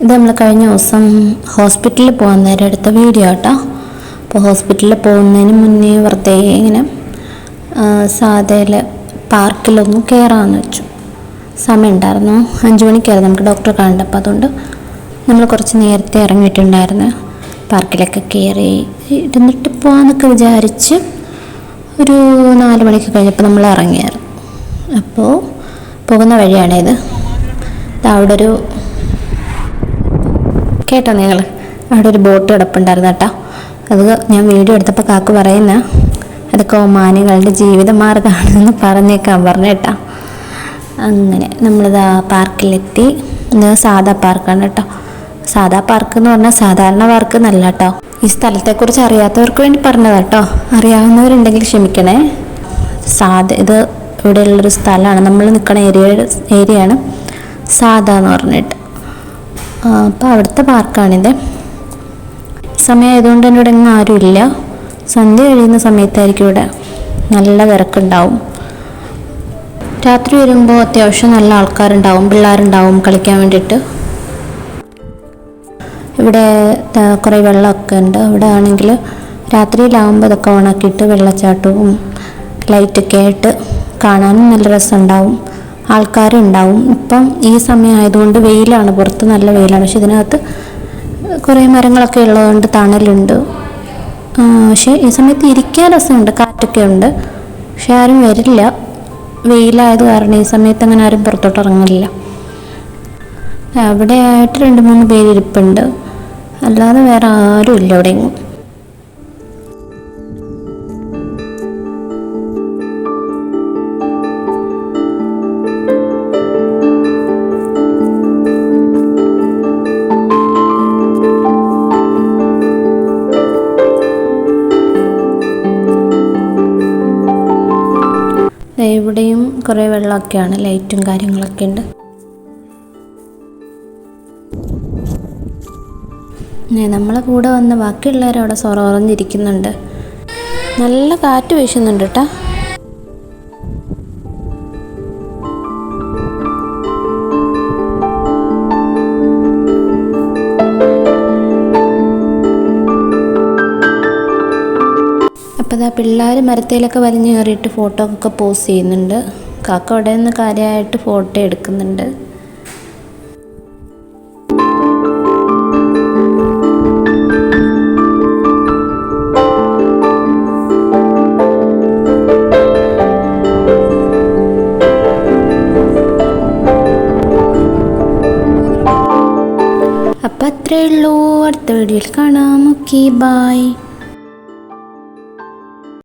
ഇത് നമ്മൾ കഴിഞ്ഞ ദിവസം ഹോസ്പിറ്റലിൽ പോകാൻ നേരം എടുത്ത വീഡിയോ കേട്ടോ അപ്പോൾ ഹോസ്പിറ്റലിൽ പോകുന്നതിന് മുന്നേ വെറുതെ ഇങ്ങനെ സാധയിൽ പാർക്കിലൊന്നും കയറാമെന്ന് വെച്ചു. സമയം ഉണ്ടായിരുന്നു. അഞ്ച് മണിക്കായിരുന്നു നമുക്ക് ഡോക്ടറെ കാണേണ്ടത്. അപ്പോൾ അതുകൊണ്ട് നമ്മൾ കുറച്ച് നേരത്തെ ഇറങ്ങിയിട്ടുണ്ടായിരുന്നു. പാർക്കിലൊക്കെ കയറി ഇരുന്നിട്ട് പോകാമെന്നൊക്കെ വിചാരിച്ച് ഒരു നാല് മണിക്ക് കഴിഞ്ഞപ്പോൾ നമ്മൾ ഇറങ്ങിയായിരുന്നു. അപ്പോൾ പോകുന്ന വഴിയാണേത്. അവിടെ ഒരു കേട്ടോ നിങ്ങൾ? അവിടെ ഒരു ബോട്ട് കിടപ്പുണ്ടായിരുന്നു കേട്ടോ. അത് ഞാൻ വീഡിയോ എടുത്തപ്പോൾ കാക്ക് പറയുന്ന അതൊക്കെ ഒമാനികളുടെ ജീവിത മാർഗമാണെന്ന് പറഞ്ഞേക്കാൻ പറഞ്ഞേട്ടാ അങ്ങനെ നമ്മളിതാ പാർക്കിലെത്തി. സാധാ പാർക്കാണ് കേട്ടോ. സാധാ പാർക്ക് എന്ന് പറഞ്ഞാൽ സാധാരണ പാർക്ക് നല്ല കേട്ടോ. ഈ സ്ഥലത്തെക്കുറിച്ച് അറിയാത്തവർക്ക് വേണ്ടി പറഞ്ഞതാ കേട്ടോ. അറിയാവുന്നവരുണ്ടെങ്കിൽ ക്ഷമിക്കണേ. സാധ ഇത് ഇവിടെയുള്ളൊരു സ്ഥലമാണ്. നമ്മൾ നിൽക്കുന്ന ഏരിയ ഏരിയയാണ്. സാധാ എന്ന് പറഞ്ഞിട്ട് അപ്പോൾ അവിടുത്തെ പാർക്കാണിത്. സമയമായതുകൊണ്ട് തന്നെ ഇവിടെ എങ്ങും ആരുമില്ല സന്ധ്യ കഴിയുന്ന സമയത്തായിരിക്കും ഇവിടെ നല്ല തിരക്കുണ്ടാവും. രാത്രി വരുമ്പോൾ അത്യാവശ്യം നല്ല ആൾക്കാരുണ്ടാവും പിള്ളേരുണ്ടാവും കളിക്കാൻ വേണ്ടിയിട്ട്. ഇവിടെ കുറേ വെള്ളമൊക്കെ ഉണ്ട്. ഇവിടെ ആണെങ്കിൽ രാത്രിയിലാവുമ്പോൾ ഇതൊക്കെ ഓണാക്കിയിട്ട് വെള്ളച്ചാട്ടവും ലൈറ്റൊക്കെ ആയിട്ട് കാണാനും നല്ല രസമുണ്ടാവും. ആൾക്കാരുണ്ടാവും. ഇപ്പം ഈ സമയമായതുകൊണ്ട് വെയിലാണ്. പുറത്ത് നല്ല വെയിലാണ്. പക്ഷെ ഇതിനകത്ത് കുറേ മരങ്ങളൊക്കെ ഉള്ളതുകൊണ്ട് തണലുണ്ട്. പക്ഷേ ഈ സമയത്ത് ഇരിക്കാൻ രസമുണ്ട്. കാറ്റൊക്കെ ഉണ്ട്. പക്ഷെ ആരും വരില്ല. വെയിലായത് കാരണം ഈ സമയത്ത് അങ്ങനെ ആരും പുറത്തോട്ട് ഇറങ്ങില്ല അവിടെ ആയിട്ട് രണ്ട് മൂന്ന് പേര് ഇരിപ്പുണ്ട്. അല്ലാതെ വേറെ ആരും ഇല്ല അവിടെ ഇവിടെയും കുറേ വെള്ളമൊക്കെയാണ് ലൈറ്റും കാര്യങ്ങളൊക്കെ ഉണ്ട്. നമ്മളെ കൂടെ വന്ന ബാക്കിയുള്ളവരവിടെ അവിടെ ഉറഞ്ഞിരിക്കുന്നുണ്ട് നല്ല കാറ്റ് വീശുന്നുണ്ട് കേട്ടോ അപ്പോൾ ഇതാ പിള്ളേർ മരത്തേലൊക്കെ വലിഞ്ഞു കയറിയിട്ട് ഫോട്ടോ ഒക്കെ പോസ്റ്റ് ചെയ്യുന്നുണ്ട്. കാക്ക അവിടെ നിന്ന് കാര്യമായിട്ട് ഫോട്ടോ എടുക്കുന്നുണ്ട്. അപ്പം അത്രയേ ഉള്ളൂ. അടുത്ത വീഡിയോയിൽ കാണാം. Okay bye